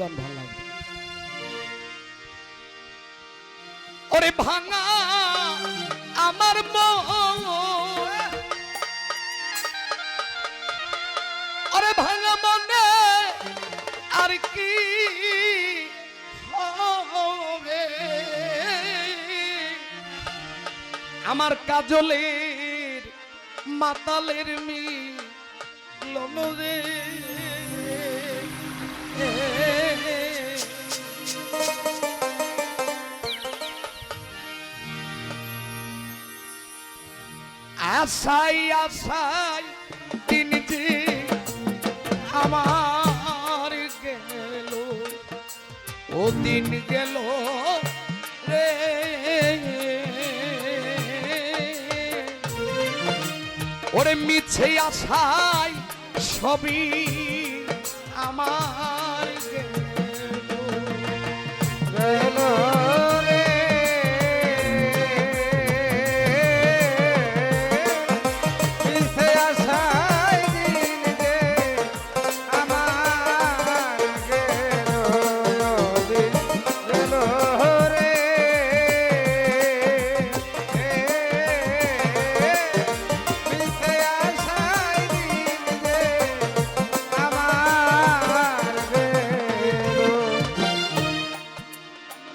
গান ভালো লাগবে। ওরে ভাঙা, আমার ওরে ভাঙা মনে আর কি আমার কাজলের, মাতালের মি লনরে আশাই আশাই দিন যে আমার গেল। ও দিন গেল রে। ওরে মিছে আশাই, সবই আমার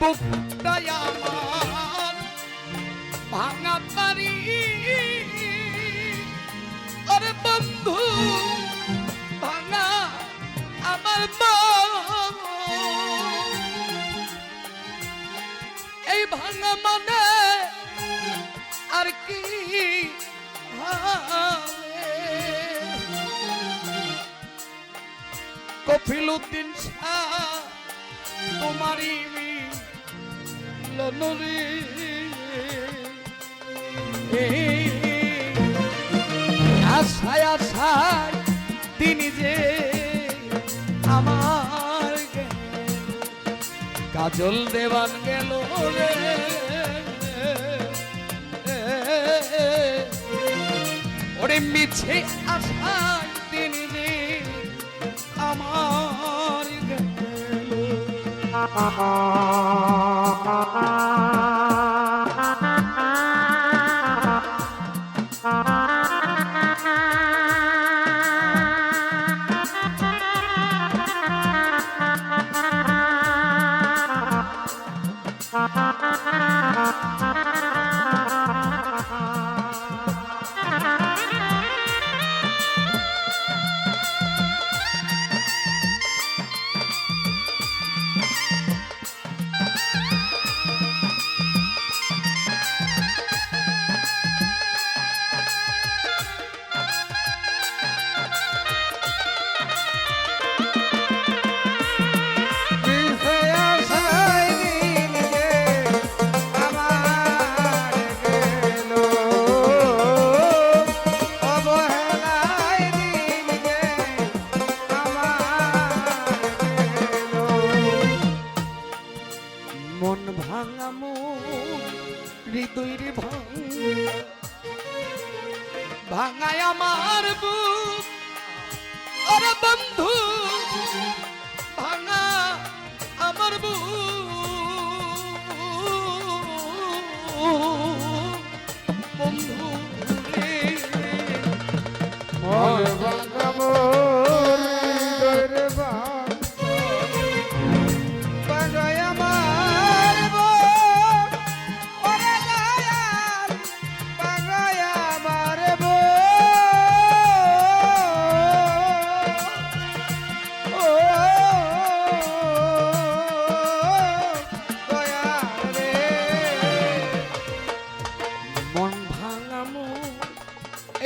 বুকটাই ভাঙা পারি আরে বন্ধু, ভাঙা আমার এই ভাঙা মনে আর কি? কফিলুদ্দিন শাহ, তোমারই আশায় আশায় তিনি যে আমার কাজল দেবান গেল রে। ওরে মিছে আশায় তিনি যে আমার গেল ভাঙায় আমার বুক। আরে বন্ধু ভাঙা আমার বুক। বন্ধু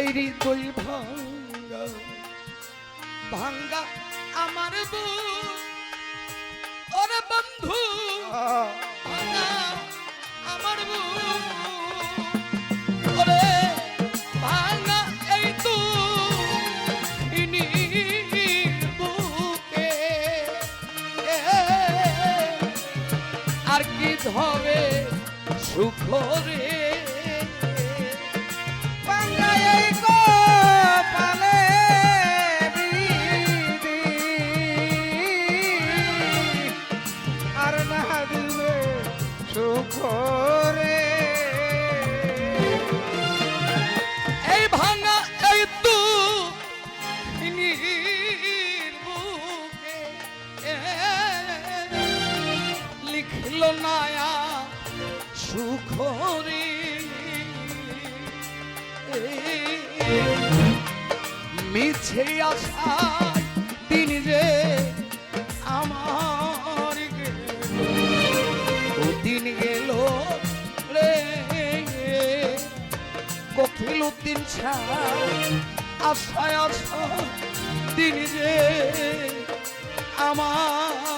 এই হৃদয় ভাঙ্গা ভাঙ্গা আমার বউ। ওরে বন্ধু ভাঙ্গা আমার বুক লিখল নায়া সুখরে। মিছে আশায় দিন যে আমার দিন গেল রে। কোকিল উদ্দিন আশায় আশা দিন যে আমার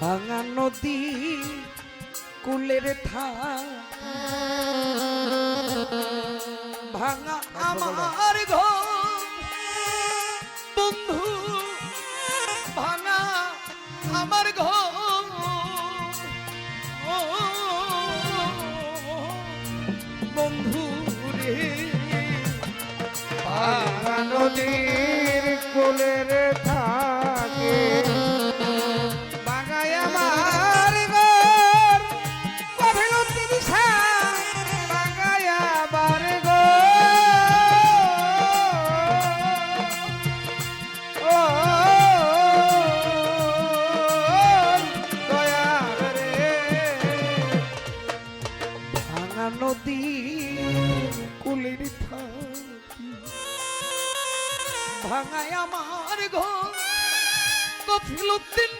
ভাঙা নদী কুলের থা ভাঙা আমার ঘর। বন্ধু, ভাঙা আমার ঘর। বন্ধু রে, ভাঙা নদীর কোলের ভাঙায় আমার ঘর। কফিল উদ্দিন